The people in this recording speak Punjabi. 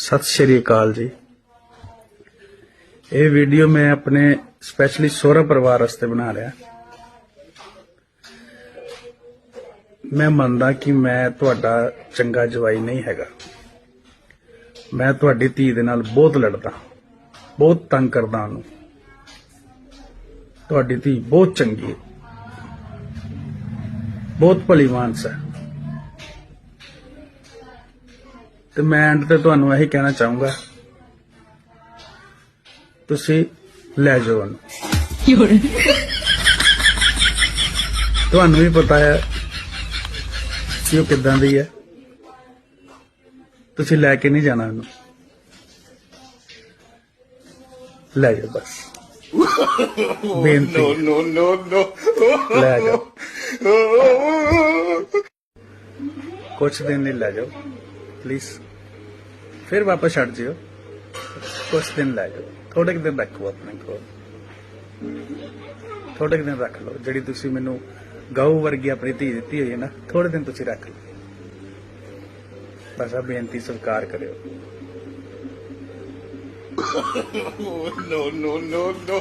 ਸਤਿ ਸ਼੍ਰੀ ਅਕਾਲ ਜੀ। ਇਹ ਵੀਡੀਓ ਮੈਂ ਆਪਣੇ ਸਪੈਸ਼ਲੀ ਸੋਹਰਾ ਪਰਿਵਾਰ ਵਾਸਤੇ ਬਣਾ ਰਿਹਾ। ਮੈਂ ਮੰਨਦਾ ਕਿ ਮੈਂ ਤੁਹਾਡਾ ਚੰਗਾ ਜਵਾਈ ਨਹੀਂ ਹੈਗਾ। ਮੈਂ ਤੁਹਾਡੀ ਧੀ ਦੇ ਨਾਲ ਬਹੁਤ ਲੜਦਾ, ਬਹੁਤ ਤੰਗ ਕਰਦਾ ਉਹਨੂੰ। ਤੁਹਾਡੀ ਧੀ ਬਹੁਤ ਚੰਗੀ ਹੈ। ਬਹੁਤ ਭਲੀ ਮਾਨਸ ਹੈ ਤੇ ਮੈਂ ਐਂਡ ਤੇ ਤੁਹਾਨੂੰ ਇਹੀ ਕਹਿਣਾ ਚਾਹੂੰਗਾ। ਤੁਸੀਂ ਲੈ ਜਾਓ ਉਹਨੂੰ। ਤੁਹਾਨੂੰ ਵੀ ਪਤਾ ਹੈ ਕਿ ਉਹ ਕਿੱਦਾਂ ਦੀ ਹੈ। ਤੁਸੀਂ ਲੈ ਕੇ ਨਹੀਂ ਜਾਣਾ ਉਹਨੂੰ ਲੈ ਜਾਓ ਬਸ। ਬੇਨਤੀ। no, no, no. ਲੈ ਜਾਓ। ਕੁਛ ਦਿਨ ਲਈ ਲੈ ਜਾਓ। ਪਲੀਜ਼ ਫਿਰ ਵਾਪਸ ਛੱਡ ਜਿਓ। ਕੁਛ ਦਿਨ ਲੈ ਜਾਓ। ਥੋੜੇ ਕੁ ਦਿਨ ਰੱਖੋ ਆਪਣੇ ਕੋਲ। ਥੋੜੇ ਕੁ ਦਿਨ ਰੱਖ ਲਓ। ਜਿਹੜੀ ਤੁਸੀਂ ਮੈਨੂੰ ਗਊ ਵਰਗੀ ਆਪਣੀ ਧੀ ਦਿੱਤੀ ਹੋਈ ਹੈ ਨਾ ਥੋੜੇ ਦਿਨ ਤੁਸੀਂ ਰੱਖ ਲਓ। ਬਸ ਆ ਬੇਨਤੀ ਸਵੀਕਾਰ ਕਰਿਓ। No, no, no, no.